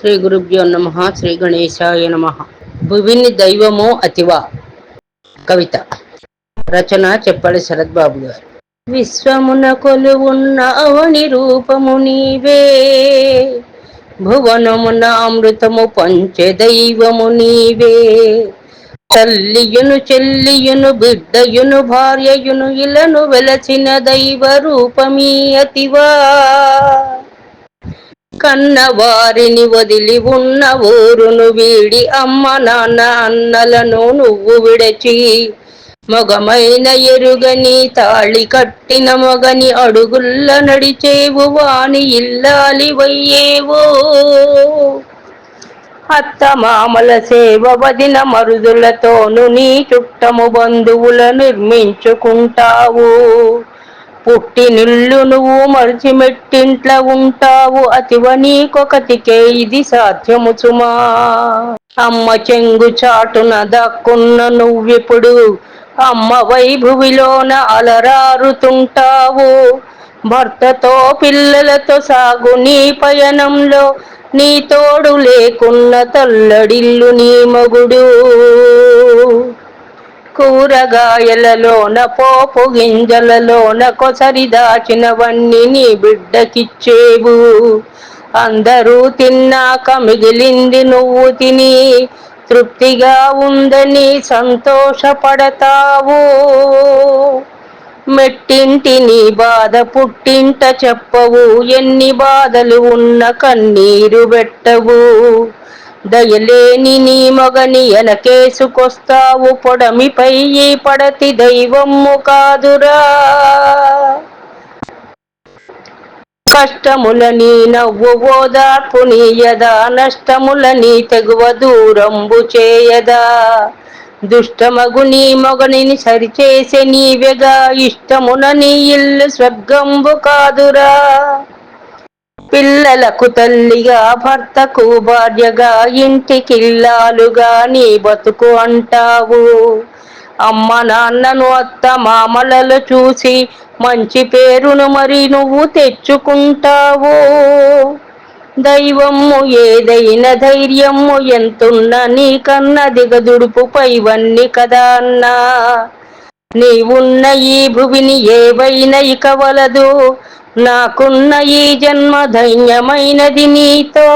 శ్రీ గురుభ్యో నమ శ్రీ గణేశాయ నమ. భువిని దైవమో అతివా. కవిత. రచన చెప్పాలి శరత్ బాబు గారు. విశ్వమున కొలువున్న అవని రూపము నీవే. భువనమున అమృతము పంచే దైవము నీవే. తల్లియును చెల్లియును బిడ్డయును భార్యయును ఇలను వెలచిన దైవ రూపమీ అతివా. కన్న వారిని వదిలి ఉన్న ఊరును వీడి అమ్మ నాన్న అన్నలను నువ్వు విడచి. మొగమైన ఎరుగని తాళి కట్టిన మొగని అడుగుల్ల నడిచేవు వాని ఇల్లాలి వయ్యేవో. అత్త మామల సేవ వదిన మరుదులతోను నీ చుట్టము బంధువుల నిర్మించుకుంటావు. పుట్టినిల్లు నువ్వు మరిచి మెట్టింట్ల ఉంటావు. అతివ నీకొకతికే ఇది సాధ్యము సుమా అమ్మ చెంగు చాటున దక్కున్న నువ్విప్పుడు అమ్మ వైభువిలోన అలరారుతుంటావు. భర్తతో పిల్లలతో సాగు నీ పయనంలో నీ తోడు లేకున్న తల్లడిల్లు నీ మగుడు. కూరగాయలలోన పోపు గింజలలోన కొసరి దాచినవన్నీ నీ బిడ్డకిచ్చేవు. అందరూ తిన్నాక మిగిలింది నువ్వు తిని తృప్తిగా ఉందని సంతోషపడతావు. మెట్టింటి నీ బాధ పుట్టింట చెప్పవు ఎన్ని బాధలు ఉన్న కన్నీరు పెట్టవు. దయలేని నీ మగని ఎనకేసుకొస్తావు పొడమిపై ఈ పడతి దైవము కాదురా. కష్టముల నీ నవ్వు ఓదార్పు నీయదా నష్టముల నీ తెగువ దూరంబు చేయదా. దుష్టమగు నీ మొగనిని సరిచేసే నీవెగా ఇష్టమున నీ ఇల్లు స్వర్గంబు కాదురా. పిల్లలకు తల్లిగా భర్తకు భార్యగా ఇంటికిల్లాలుగా నీ బతుకు అంటావు. అమ్మ నాన్నను అత్త మామలలు చూసి మంచి పేరును మరి నువ్వు తెచ్చుకుంటావు. దైవము ఏదైనా ధైర్యము ఎంతున్న నీకన్న దిగదుడుపు పైవన్ని కదా అన్నా. నీవున్న ఈ భువిని ఏవైనా ఇక వలదు. నాకున్న ఈ జన్మ ధైన్యమైనది నీతో.